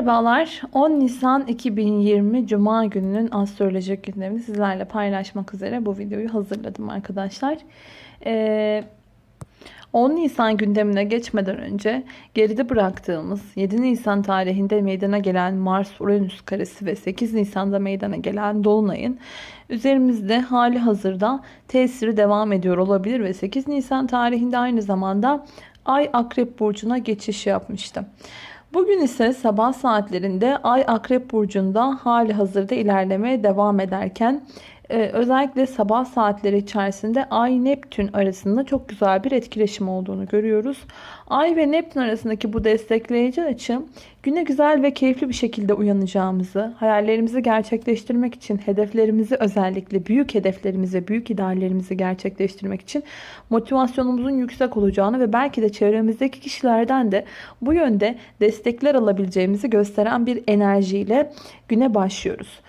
Merhabalar. 10 Nisan 2020 Cuma gününün astrolojik gündemini sizlerle paylaşmak üzere bu videoyu hazırladım arkadaşlar. Ee, 10 Nisan gündemine geçmeden önce geride bıraktığımız 7 Nisan tarihinde meydana gelen Mars-Uranüs karesi ve 8 Nisan'da meydana gelen Dolunay'ın üzerimizde hali hazırda tesiri devam ediyor olabilir ve 8 Nisan tarihinde aynı zamanda Ay Akrep Burcu'na geçiş yapmıştı. Bugün ise sabah saatlerinde Ay Akrep Burcu'nda hali hazırda ilerlemeye devam ederken e, özellikle sabah saatleri içerisinde Ay Neptün arasında çok güzel bir etkileşim olduğunu görüyoruz. Ay ve Neptün arasındaki bu destekleyici açı güne güzel ve keyifli bir şekilde uyanacağımızı, hayallerimizi gerçekleştirmek için, hedeflerimizi özellikle büyük hedeflerimizi, büyük ideallerimizi gerçekleştirmek için motivasyonumuzun yüksek olacağını ve belki de çevremizdeki kişilerden de bu yönde destekler alabileceğimizi gösteren bir enerjiyle güne başlıyoruz.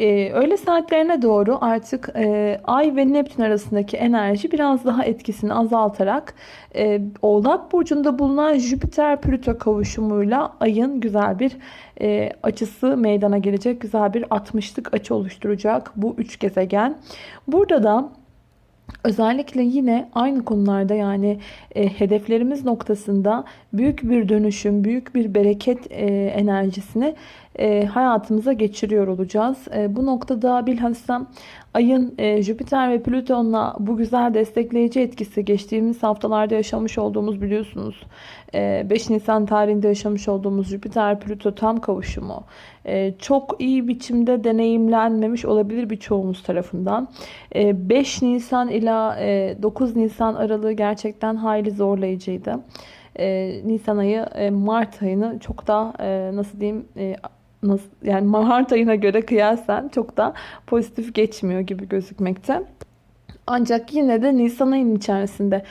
Ee, öğle saatlerine doğru artık e, Ay ve Neptün arasındaki enerji biraz daha etkisini azaltarak e, Oğlak Burcu'nda bulunan Jüpiter-Plüto kavuşumuyla Ay'ın güzel bir e, açısı meydana gelecek. Güzel bir 60'lık açı oluşturacak bu üç gezegen. Burada da Özellikle yine aynı konularda yani e, hedeflerimiz noktasında büyük bir dönüşüm, büyük bir bereket e, enerjisini e, hayatımıza geçiriyor olacağız. E, bu noktada bilhassa ayın e, Jüpiter ve Plüton'la bu güzel destekleyici etkisi geçtiğimiz haftalarda yaşamış olduğumuz biliyorsunuz. E, 5 Nisan tarihinde yaşamış olduğumuz Jüpiter-Plüto tam kavuşumu e, çok iyi biçimde deneyimlenmemiş olabilir birçoğumuz tarafından. E, 5 Nisan ila e, 9 Nisan aralığı gerçekten hayli zorlayıcıydı. E, Nisan ayı e, Mart ayını çok daha e, nasıl diyeyim e, nasıl yani Mart ayına göre kıyasen çok da pozitif geçmiyor gibi gözükmekte. Ancak yine de Nisan ayının içerisinde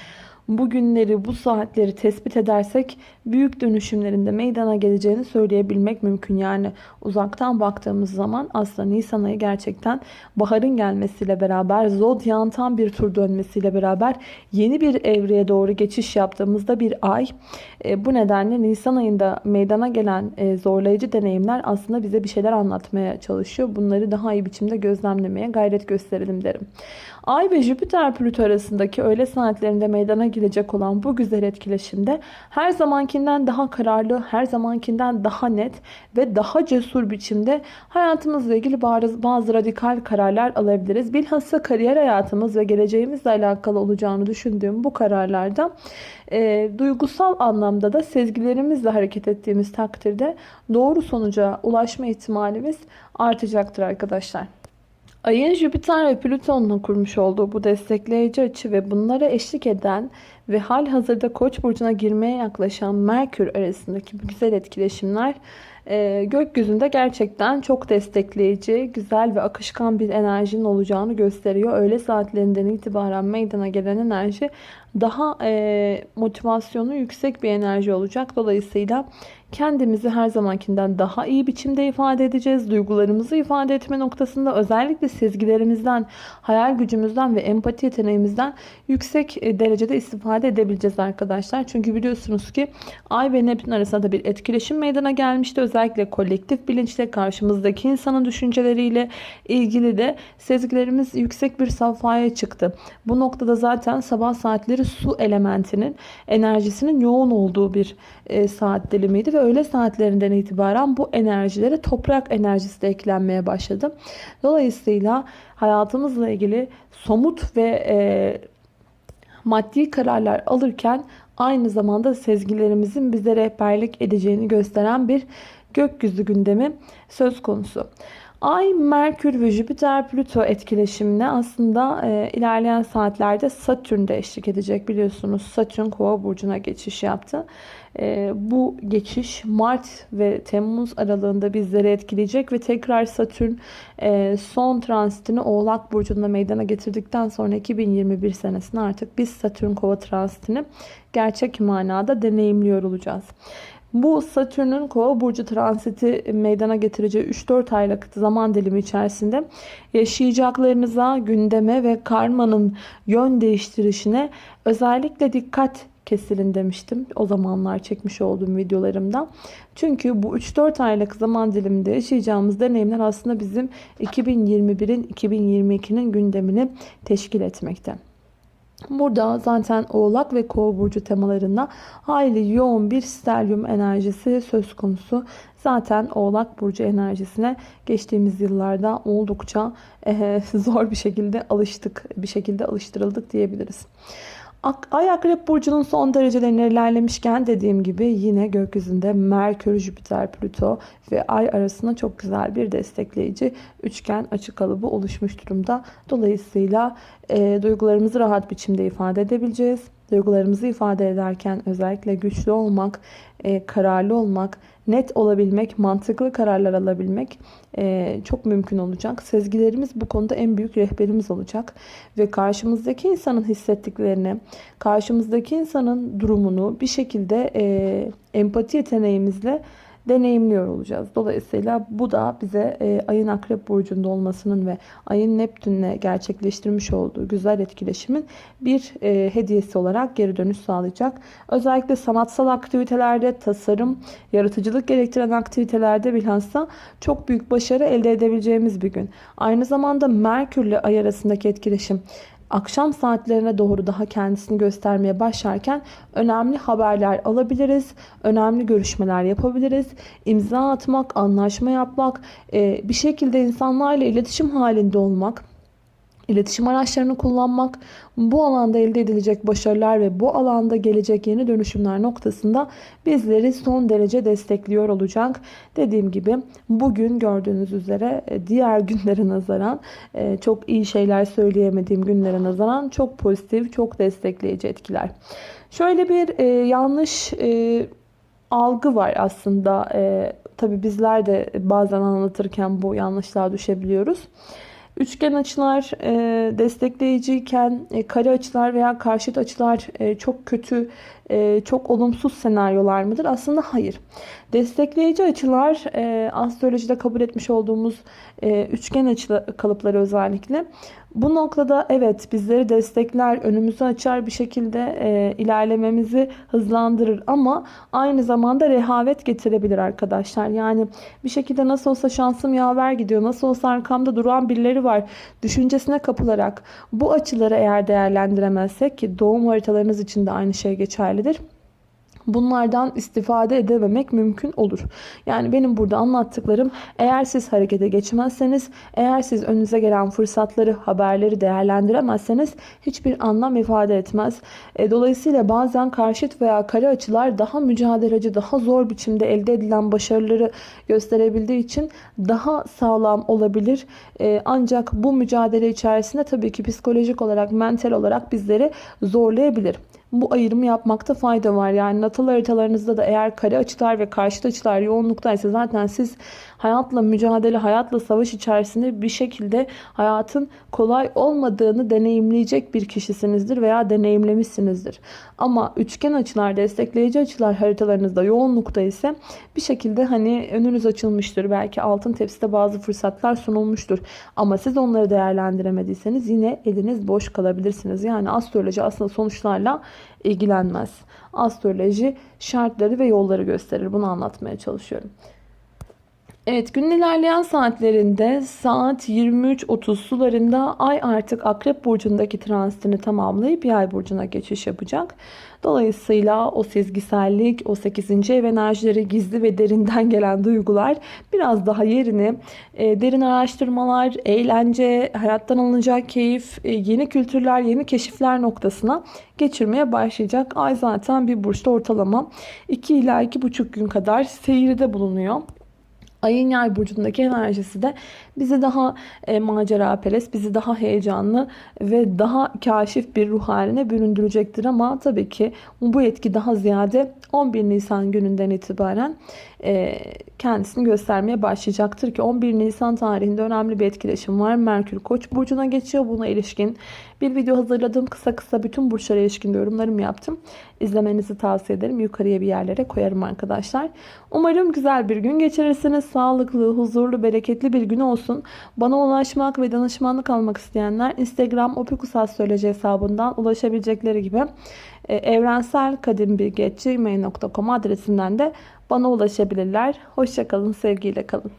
bu günleri, bu saatleri tespit edersek büyük dönüşümlerinde meydana geleceğini söyleyebilmek mümkün. Yani uzaktan baktığımız zaman aslında Nisan ayı gerçekten baharın gelmesiyle beraber, zodyan tam bir tur dönmesiyle beraber yeni bir evreye doğru geçiş yaptığımızda bir ay. E, bu nedenle Nisan ayında meydana gelen e, zorlayıcı deneyimler aslında bize bir şeyler anlatmaya çalışıyor. Bunları daha iyi biçimde gözlemlemeye gayret gösterelim derim. Ay ve Jüpiter Plüto arasındaki öğle saatlerinde meydana gelecek olan bu güzel etkileşimde her zamankinden daha kararlı, her zamankinden daha net ve daha cesur biçimde hayatımızla ilgili bazı, bazı radikal kararlar alabiliriz. Bilhassa kariyer hayatımız ve geleceğimizle alakalı olacağını düşündüğüm bu kararlarda e, duygusal anlamda da sezgilerimizle hareket ettiğimiz takdirde doğru sonuca ulaşma ihtimalimiz artacaktır arkadaşlar. Ayın Jüpiter ve Plüton'la kurmuş olduğu bu destekleyici açı ve bunlara eşlik eden ve hal hazırda Koç burcuna girmeye yaklaşan Merkür arasındaki bu güzel etkileşimler e, gökyüzünde gerçekten çok destekleyici, güzel ve akışkan bir enerjinin olacağını gösteriyor. Öğle saatlerinden itibaren meydana gelen enerji daha e, motivasyonu yüksek bir enerji olacak. Dolayısıyla kendimizi her zamankinden daha iyi biçimde ifade edeceğiz. Duygularımızı ifade etme noktasında özellikle sezgilerimizden, hayal gücümüzden ve empati yeteneğimizden yüksek e, derecede istifade edebileceğiz arkadaşlar. Çünkü biliyorsunuz ki Ay ve Neptün arasında da bir etkileşim meydana gelmişti. Özellikle kolektif bilinçle karşımızdaki insanın düşünceleriyle ilgili de sezgilerimiz yüksek bir safhaya çıktı. Bu noktada zaten sabah saatleri su elementinin enerjisinin yoğun olduğu bir e, saat dilimiydi ve öğle saatlerinden itibaren bu enerjilere toprak enerjisi de eklenmeye başladı. Dolayısıyla hayatımızla ilgili somut ve e, maddi kararlar alırken aynı zamanda sezgilerimizin bize rehberlik edeceğini gösteren bir gökyüzü gündemi söz konusu. Ay, Merkür ve Jüpiter Plüto etkileşimine aslında e, ilerleyen saatlerde Satürn de eşlik edecek. Biliyorsunuz Satürn Kova burcuna geçiş yaptı. E, bu geçiş Mart ve Temmuz aralığında bizleri etkileyecek ve tekrar Satürn e, son transitini Oğlak burcunda meydana getirdikten sonra 2021 senesinde artık biz Satürn Kova transitini gerçek manada deneyimliyor olacağız. Bu Satürn'ün Kova burcu transiti meydana getireceği 3-4 aylık zaman dilimi içerisinde yaşayacaklarınıza, gündeme ve karmanın yön değiştirişine özellikle dikkat kesilin demiştim. O zamanlar çekmiş olduğum videolarımda. Çünkü bu 3-4 aylık zaman diliminde yaşayacağımız deneyimler aslında bizim 2021'in 2022'nin gündemini teşkil etmekte. Burada zaten Oğlak ve Kova burcu temalarında hayli yoğun bir stelyum enerjisi söz konusu. Zaten Oğlak burcu enerjisine geçtiğimiz yıllarda oldukça e, zor bir şekilde alıştık, bir şekilde alıştırıldık diyebiliriz. Ay Akrep Burcu'nun son derecelerine ilerlemişken dediğim gibi yine gökyüzünde Merkür, Jüpiter, Plüto ve Ay arasında çok güzel bir destekleyici üçgen açı kalıbı oluşmuş durumda. Dolayısıyla e, duygularımızı rahat biçimde ifade edebileceğiz. Duygularımızı ifade ederken özellikle güçlü olmak, e, kararlı olmak, net olabilmek, mantıklı kararlar alabilmek e, çok mümkün olacak. Sezgilerimiz bu konuda en büyük rehberimiz olacak. Ve karşımızdaki insanın hissettiklerini, karşımızdaki insanın durumunu bir şekilde e, empati yeteneğimizle deneyimliyor olacağız. Dolayısıyla bu da bize e, ayın akrep burcunda olmasının ve ayın Neptün'le gerçekleştirmiş olduğu güzel etkileşimin bir e, hediyesi olarak geri dönüş sağlayacak. Özellikle sanatsal aktivitelerde, tasarım, yaratıcılık gerektiren aktivitelerde bilhassa çok büyük başarı elde edebileceğimiz bir gün. Aynı zamanda Merkür ile ay arasındaki etkileşim akşam saatlerine doğru daha kendisini göstermeye başlarken önemli haberler alabiliriz. Önemli görüşmeler yapabiliriz. imza atmak, anlaşma yapmak, e, bir şekilde insanlarla iletişim halinde olmak iletişim araçlarını kullanmak, bu alanda elde edilecek başarılar ve bu alanda gelecek yeni dönüşümler noktasında bizleri son derece destekliyor olacak. Dediğim gibi bugün gördüğünüz üzere e, diğer günlere nazaran e, çok iyi şeyler söyleyemediğim günlere nazaran çok pozitif, çok destekleyici etkiler. Şöyle bir e, yanlış algı var aslında. Tabi bizler de bazen anlatırken bu yanlışlığa düşebiliyoruz. Üçgen açılar e, destekleyiciyken e, kare açılar veya karşıt açılar e, çok kötü, e, çok olumsuz senaryolar mıdır? Aslında hayır. Destekleyici açılar e, astrolojide kabul etmiş olduğumuz e, üçgen açı kalıpları özellikle bu noktada evet bizleri destekler, önümüzü açar bir şekilde e, ilerlememizi hızlandırır ama aynı zamanda rehavet getirebilir arkadaşlar. Yani bir şekilde nasıl olsa şansım yaver gidiyor, nasıl olsa arkamda duran birileri var düşüncesine kapılarak bu açıları eğer değerlendiremezsek ki doğum haritalarınız için de aynı şey geçerlidir bunlardan istifade edememek mümkün olur. Yani benim burada anlattıklarım eğer siz harekete geçmezseniz, eğer siz önünüze gelen fırsatları, haberleri değerlendiremezseniz hiçbir anlam ifade etmez. E, dolayısıyla bazen karşıt veya kare açılar daha mücadeleci, daha zor biçimde elde edilen başarıları gösterebildiği için daha sağlam olabilir. E, ancak bu mücadele içerisinde tabii ki psikolojik olarak, mental olarak bizleri zorlayabilir bu ayrımı yapmakta fayda var. Yani natal haritalarınızda da eğer kare açılar ve karşıt açılar yoğunluktaysa zaten siz hayatla mücadele, hayatla savaş içerisinde bir şekilde hayatın kolay olmadığını deneyimleyecek bir kişisinizdir veya deneyimlemişsinizdir. Ama üçgen açılar, destekleyici açılar haritalarınızda yoğunlukta ise bir şekilde hani önünüz açılmıştır. Belki altın tepside bazı fırsatlar sunulmuştur. Ama siz onları değerlendiremediyseniz yine eliniz boş kalabilirsiniz. Yani astroloji aslında sonuçlarla ilgilenmez. Astroloji şartları ve yolları gösterir. Bunu anlatmaya çalışıyorum. Evet günün ilerleyen saatlerinde saat 23.30 sularında ay artık akrep burcundaki transitini tamamlayıp yay burcuna geçiş yapacak. Dolayısıyla o sezgisellik, o 8. ev enerjileri, gizli ve derinden gelen duygular biraz daha yerini e, derin araştırmalar, eğlence, hayattan alınacak keyif, e, yeni kültürler, yeni keşifler noktasına geçirmeye başlayacak. Ay zaten bir burçta ortalama 2 ila 2,5 gün kadar seyirde bulunuyor. Ayın yay burcundaki enerjisi de bizi daha e, macera perest, bizi daha heyecanlı ve daha kaşif bir ruh haline büründürecektir. Ama tabii ki bu etki daha ziyade 11 Nisan gününden itibaren e, kendisini göstermeye başlayacaktır ki 11 Nisan tarihinde önemli bir etkileşim var. Merkür Koç burcuna geçiyor. Buna ilişkin bir video hazırladım. Kısa kısa bütün burçlara ilişkin yorumlarımı yaptım. İzlemenizi tavsiye ederim. Yukarıya bir yerlere koyarım arkadaşlar. Umarım güzel bir gün geçirirsiniz. Sağlıklı, huzurlu, bereketli bir gün olsun. Bana ulaşmak ve danışmanlık almak isteyenler Instagram opikusastroloji hesabından ulaşabilecekleri gibi e, adresinden de bana ulaşabilirler. Hoşçakalın, sevgiyle kalın.